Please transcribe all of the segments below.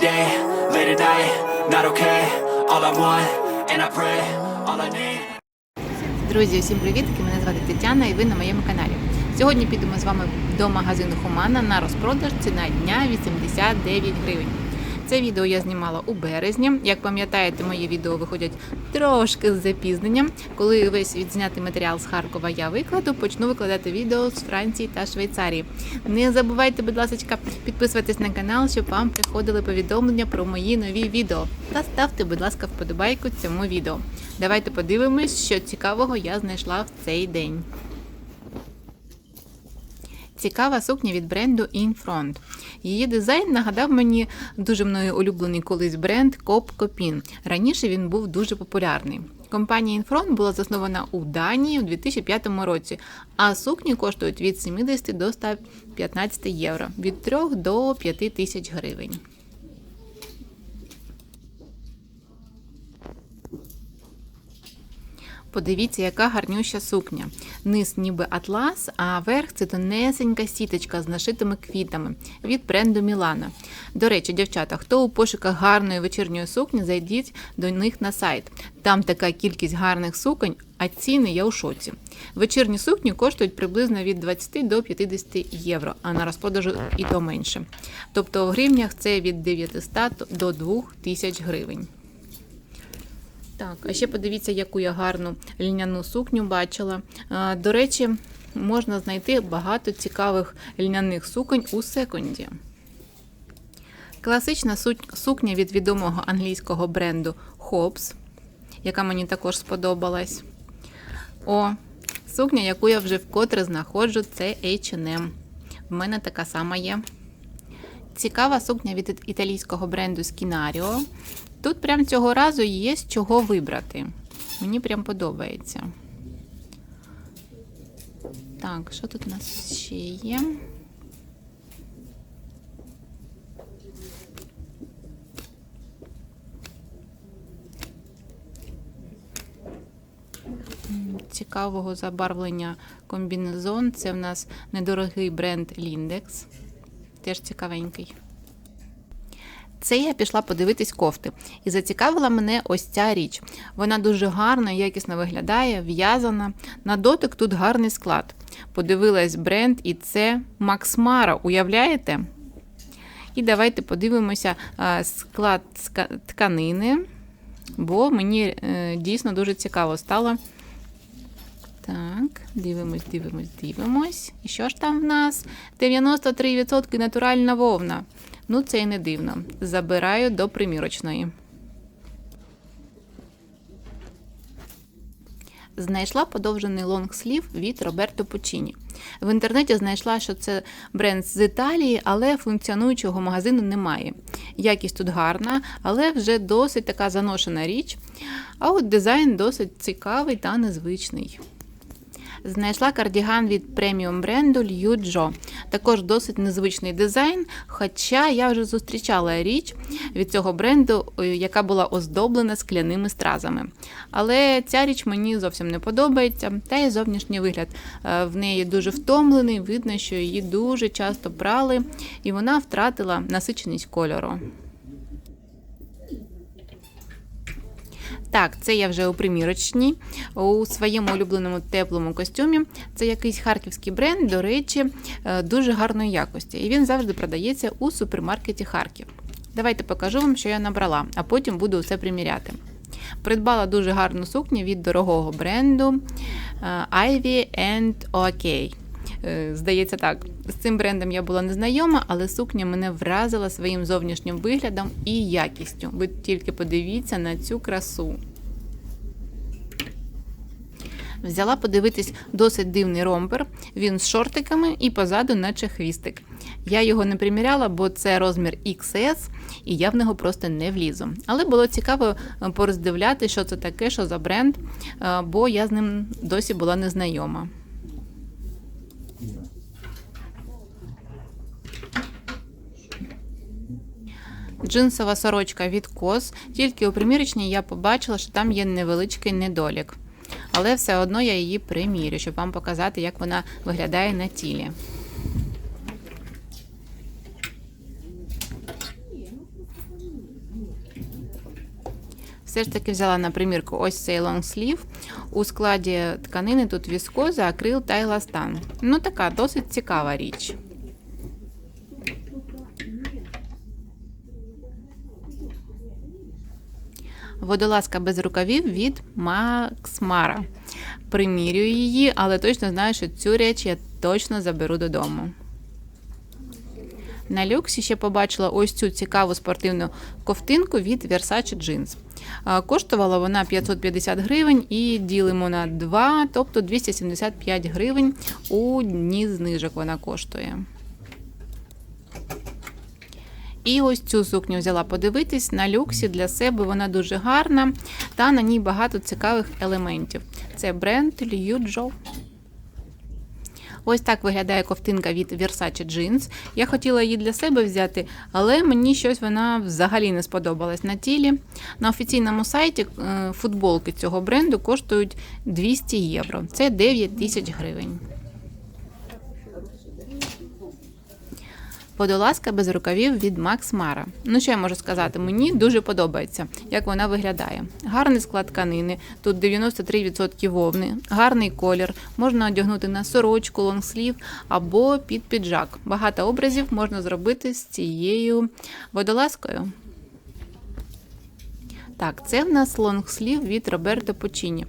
day, late at night, not okay. All I want, and I pray, all I need. Друзі, усім привітки! Мене звати Тетяна і ви на моєму каналі. Сьогодні підемо з вами до магазину Хумана на розпродаж ціна дня 89 гривень. Це відео я знімала у березні. Як пам'ятаєте, мої відео виходять трошки з запізненням. Коли весь відзнятий матеріал з Харкова я викладу, почну викладати відео з Франції та Швейцарії. Не забувайте, будь ласка, підписуватись на канал, щоб вам приходили повідомлення про мої нові відео. Та ставте, будь ласка, вподобайку цьому відео. Давайте подивимось, що цікавого я знайшла в цей день. Цікава сукня від бренду Infront. Її дизайн нагадав мені дуже мною улюблений колись бренд Коп Копін. Раніше він був дуже популярний. Компанія Infront була заснована у Данії у 2005 році, а сукні коштують від 70 до 115 євро, від 3 до 5 тисяч гривень. Подивіться, яка гарнюща сукня. Низ ніби атлас, а верх це тонесенька сіточка з нашитими квітами від бренду Мілана. До речі, дівчата, хто у пошуках гарної вечірньої сукні, зайдіть до них на сайт. Там така кількість гарних суконь, а ціни я у шоці. Вечірні сукні коштують приблизно від 20 до 50 євро, а на розпродажу і то менше. Тобто в гривнях це від 900 до 2000 гривень. Так, а ще подивіться, яку я гарну льняну сукню бачила. До речі, можна знайти багато цікавих льняних суконь у секунді. Класична сукня від відомого англійського бренду Hobbs, яка мені також сподобалась. О, сукня, яку я вже вкотре знаходжу, це H&M. В мене така сама є. Цікава сукня від італійського бренду Skinario. Тут прям цього разу є з чого вибрати. Мені прям подобається. Так, що тут у нас ще є? Цікавого забарвлення комбінезон. Це в нас недорогий бренд Lindex. Теж цікавенький. Це я пішла подивитись кофти. І зацікавила мене ось ця річ. Вона дуже гарно, якісно виглядає, в'язана. На дотик тут гарний склад. Подивилась бренд, і це Mara, уявляєте? І давайте подивимося склад тканини, бо мені е, дійсно дуже цікаво стало. Так, дивимось, дивимось, дивимось. І що ж там в нас? 93% натуральна вовна. Ну, це і не дивно. Забираю до примірочної. Знайшла подовжений лонгслів від Роберто Пучіні. В інтернеті знайшла, що це бренд з Італії, але функціонуючого магазину немає. Якість тут гарна, але вже досить така заношена річ. А от дизайн досить цікавий та незвичний. Знайшла кардіган від преміум бренду Liu Джо. Також досить незвичний дизайн, хоча я вже зустрічала річ від цього бренду, е, яка була оздоблена скляними стразами. Але ця річ мені зовсім не подобається, та й зовнішній вигляд е, в неї дуже втомлений, видно, що її дуже часто прали, і вона втратила насиченість кольору. Так, це я вже у примірочній, у своєму улюбленому теплому костюмі. Це якийсь харківський бренд, до речі, е, дуже гарної якості. І він завжди продається у супермаркеті Харків. Давайте покажу вам, що я набрала, а потім буду усе приміряти. Придбала дуже гарну сукню від дорогого бренду е, Ivy and OK. Е, Здається так, з цим брендом я була незнайома, але сукня мене вразила своїм зовнішнім виглядом і якістю. Ви тільки подивіться на цю красу. Взяла подивитись досить дивний ромпер. Він з шортиками і позаду, наче хвістик. Я його не приміряла, бо це розмір XS, і я в нього просто не влізу. Але було цікаво е, пороздивляти, що це таке, що за бренд, е, бо я з ним досі була незнайома. Джинсова сорочка від кос. Тільки у примірочній я побачила, що там є невеличкий недолік але все одно я її примірю, щоб вам показати, як вона виглядає на тілі. Все ж таки взяла на примірку ось цей лонгслів. У складі тканини тут віскоза, акрил та еластан. Ну така досить цікава річ. Водолазка без рукавів від Mara. Примірюю її, але точно знаю, що цю річ я точно заберу додому. На люксі ще побачила ось цю цікаву спортивну ковтинку від Versace Jeans. Коштувала вона 550 гривень і ділимо на 2, тобто 275 гривень у дні знижок вона коштує. І ось цю сукню взяла подивитись на люксі для себе. Вона дуже гарна та на ній багато цікавих елементів. Це бренд Jo. Ось так виглядає ковтинка від Versace Jeans. Я хотіла її для себе взяти, але мені щось вона взагалі не сподобалась на тілі. На офіційному сайті е, футболки цього бренду коштують 200 євро. Це 9 тисяч гривень. Водолазка без рукавів від Max Mara. Ну що я можу сказати? Мені дуже подобається, як вона виглядає. Гарний склад тканини, тут 93% вовни, гарний колір. Можна одягнути на сорочку, лонгслів або під піджак. Багато образів можна зробити з цією водолазкою. Так, це в нас лонгслів від Роберто Почіні.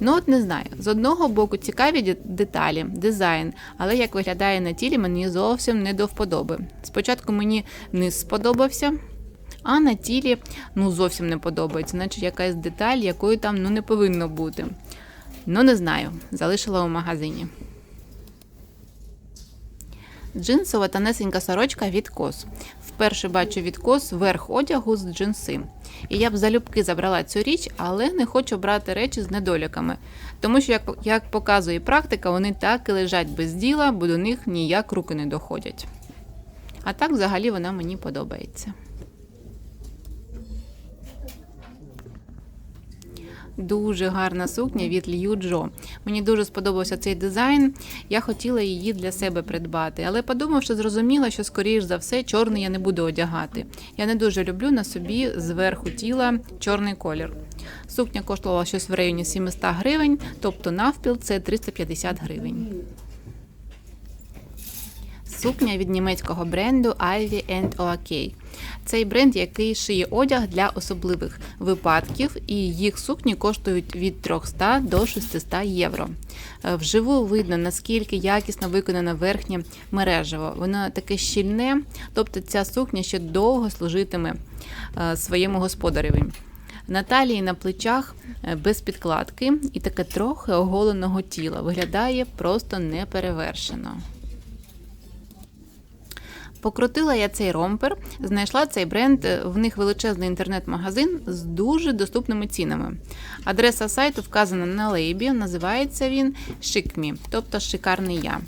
Ну, от не знаю. З одного боку цікаві деталі, дизайн, але як виглядає на тілі, мені зовсім не до вподоби. Спочатку мені низ сподобався, а на тілі ну зовсім не подобається, наче якась деталь, якої там ну не повинно бути. Ну, не знаю, залишила у магазині. Джинсова тонесенька сорочка від кос. Вперше бачу відкос верх одягу з джинси. І я б залюбки забрала цю річ, але не хочу брати речі з недоліками. Тому що, як, як показує практика, вони так і лежать без діла, бо до них ніяк руки не доходять. А так взагалі вона мені подобається. Дуже гарна сукня від Лью Джо. Мені дуже сподобався цей дизайн. Я хотіла її для себе придбати, але подумавши, зрозуміла, що скоріш за все чорний я не буду одягати. Я не дуже люблю на собі зверху тіла чорний колір. Сукня коштувала щось в районі 700 гривень, тобто навпіл це 350 гривень. Сукня від німецького бренду Ivy OK. Цей бренд, який шиє одяг для особливих випадків, і їх сукні коштують від 300 до 600 євро. Е, Вживу видно, наскільки якісно виконане верхнє мережево. Воно таке щільне, тобто ця сукня ще довго служитиме е, своєму господареві. На талії на плечах е, без підкладки і таке трохи оголеного тіла. Виглядає просто неперевершено. Покрутила я цей ромпер, знайшла цей бренд. е, В них величезний інтернет-магазин з дуже доступними цінами. Адреса сайту вказана на лейбі, називається він Шикмі, тобто шикарний я.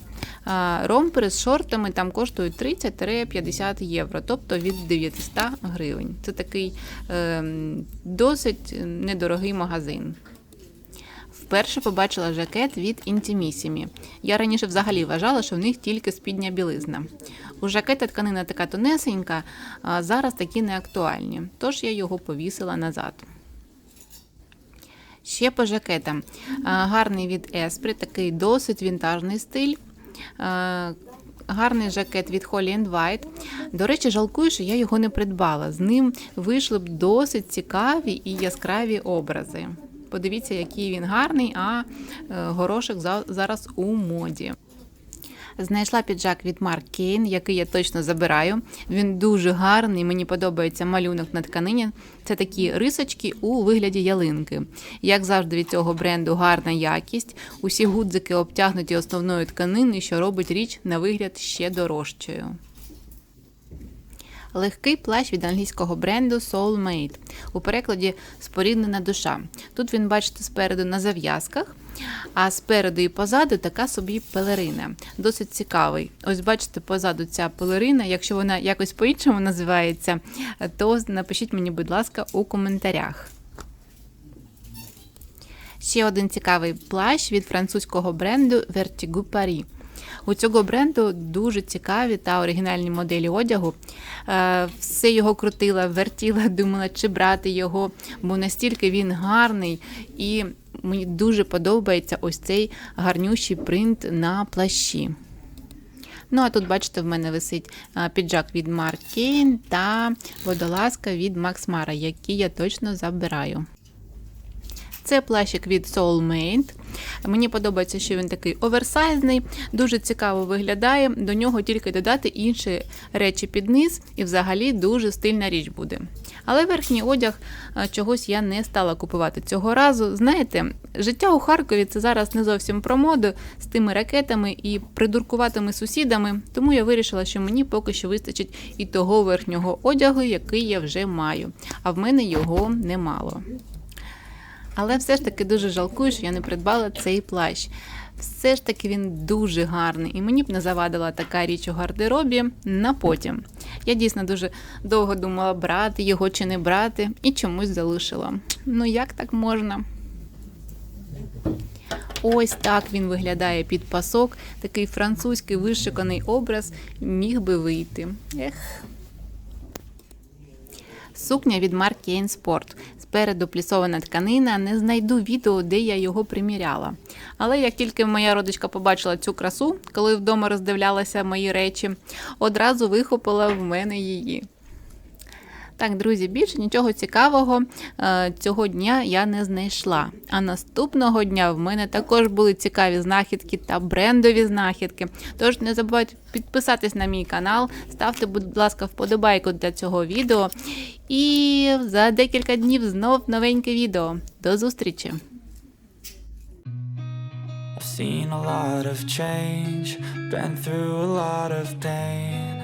Ромпери з шортами там коштують 30-50 євро, тобто від 900 гривень. Це такий е, досить недорогий магазин. Вперше побачила жакет від Intimissimi. Я раніше взагалі вважала, що в них тільки спідня білизна. У жакета тканина така тонесенька, а зараз такі не актуальні, тож я його повісила назад. Ще по жакетам. Гарний від Esprit, такий досить вінтажний стиль. Гарний жакет від Holly and White. До речі, жалкую, що я його не придбала. З ним вийшли б досить цікаві і яскраві образи. Подивіться, який він гарний, а е, горошок зараз у моді. Знайшла піджак від Mark Kane, який я точно забираю. Він дуже гарний, мені подобається малюнок на тканині. Це такі рисочки у вигляді ялинки. Як завжди, від цього бренду гарна якість. Усі гудзики обтягнуті основною тканиною, що робить річ на вигляд ще дорожчою. Легкий плащ від англійського бренду Soulmate. У перекладі споріднена душа. Тут він, бачите, спереду на зав'язках, а спереду і позаду така собі пелерина. Досить цікавий. Ось бачите, позаду ця пелерина. Якщо вона якось по-іншому називається, то напишіть мені, будь ласка, у коментарях. Ще один цікавий плащ від французького бренду Vertigo Paris. У цього бренду дуже цікаві та оригінальні моделі одягу. Е, Все його крутила, вертіла, думала, чи брати його, бо настільки він гарний і мені дуже подобається ось цей гарнющий принт на плащі. Ну, а тут, бачите, в мене висить піджак від Кейн та водолазка від Max Mara, які я точно забираю. Це плащик від Soulmate. Мені подобається, що він такий оверсайзний, дуже цікаво виглядає. До нього тільки додати інші речі під низ, і взагалі дуже стильна річ буде. Але верхній одяг чогось я не стала купувати цього разу. Знаєте, життя у Харкові це зараз не зовсім про моду з тими ракетами і придуркуватими сусідами, тому я вирішила, що мені поки що вистачить і того верхнього одягу, який я вже маю. А в мене його немало. Але все ж таки дуже жалкую, що я не придбала цей плащ. Все ж таки він дуже гарний, і мені б не завадила така річ у гардеробі на потім. Я дійсно дуже довго думала, брати його чи не брати, і чомусь залишила. Ну як так можна? Ось так він виглядає під пасок. Такий французький вишиканий образ міг би вийти. Ех. Сукня від марки Кейн Спереду плісована тканина, не знайду відео, де я його приміряла. Але як тільки моя родичка побачила цю красу, коли вдома роздивлялася мої речі, одразу вихопила в мене її. Так, друзі, більше нічого цікавого е, цього дня я не знайшла. А наступного дня в мене також були цікаві знахідки та брендові знахідки. Тож не забувайте підписатись на мій канал, ставте, будь ласка, вподобайку для цього відео. І за декілька днів знов новеньке відео. До зустрічі! Seen a lot of change, been through a lot of pain.